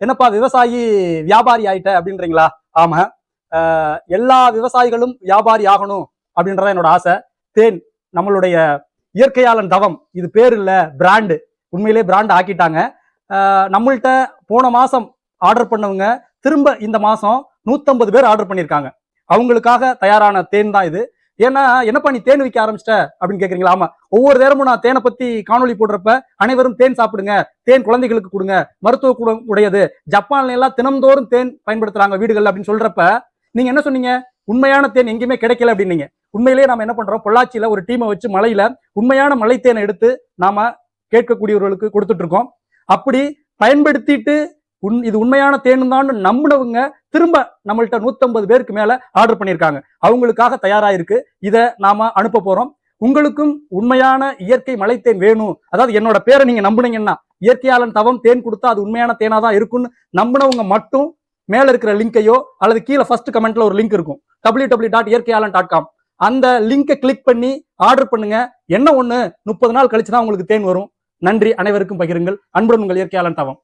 என்னப்பா விவசாயி வியாபாரி ஆயிட்ட அப்படின்றீங்களா? ஆமா. எல்லா விவசாயிகளும் வியாபாரி ஆகணும் அப்படின்றத என்னோட ஆசை. தேன் நம்மளுடைய இயற்கையாளன் தவம். இது பேர் இல்லை பிராண்டு. உண்மையிலே பிராண்ட் ஆக்கிட்டாங்க. நம்மள்கிட்ட நம்மள்ட்ட போன மாசம் ஆர்டர் பண்ணவங்க திரும்ப இந்த மாசம் நூத்தம்பது பேர் ஆர்டர் பண்ணியிருக்காங்க. அவங்களுக்காக தயாரான தேன் தான் இது. ஏன்னா என்னப்பா நீ தேன் விற்க ஆரம்பிச்சிட்ட? அப்படின்னு கேக்குறீங்களா? ஆமா. ஒவ்வொரு நேரமும் நான் தேனை பத்தி காணொளி போடுறப்ப அனைவரும் தேன் சாப்பிடுங்க. தேன் குழந்தைகளுக்கு கொடுங்க. மருத்துவ கூடம் உடையது. ஜப்பான்ல எல்லாம் தினம்தோறும் தேன் பயன்படுத்துறாங்க வீடுகள் அப்படின்னு சொல்றப்ப நீங்க என்ன சொன்னீங்க? உண்மையான தேன் எங்கேயுமே கிடைக்கல அப்படின்னீங்க. உண்மையிலேயே நம்ம என்ன பண்றோம்? பொள்ளாச்சியில ஒரு டீமை வச்சு மலையில உண்மையான மலை தேனை எடுத்து நாம கேட்கக்கூடியவர்களுக்கு கொடுத்துட்டு இருக்கோம். அப்படி பயன்படுத்திட்டு உன் இது உண்மையான தேன் தான் நம்பினவங்க திரும்ப நம்மள்ட்ட நூத்தம்பது பேருக்கு மேல ஆர்டர் பண்ணியிருக்காங்க அவங்களுக்காக தயாரா இருக்கு. இதை நாம அனுப்ப போறோம். உங்களுக்கும் உண்மையான இயற்கை மலைத்தேன் வேணும் அதாவது என்னோட பேரை நீங்க நம்புனீங்கன்னா இயற்கையாளன் தவம் தேன் கொடுத்தா அது உண்மையான தேனா தான் இருக்கும்னு நம்பினவங்க மட்டும் மேல இருக்கிற லிங்கையோ அல்லது கீழே ஃபர்ஸ்ட் கமெண்ட்ல ஒரு லிங்க் இருக்கும். W W dot Iyarkaiyalan dot com அந்த லிங்கை கிளிக் பண்ணி ஆர்டர் பண்ணுங்க. என்ன ஒண்ணு? முப்பது நாள் கழிச்சு தான் உங்களுக்கு தேன் வரும். நன்றி. அனைவருக்கும் பகிருங்கள். அன்புடன் உங்கள் இயற்கையாளன் தவம்.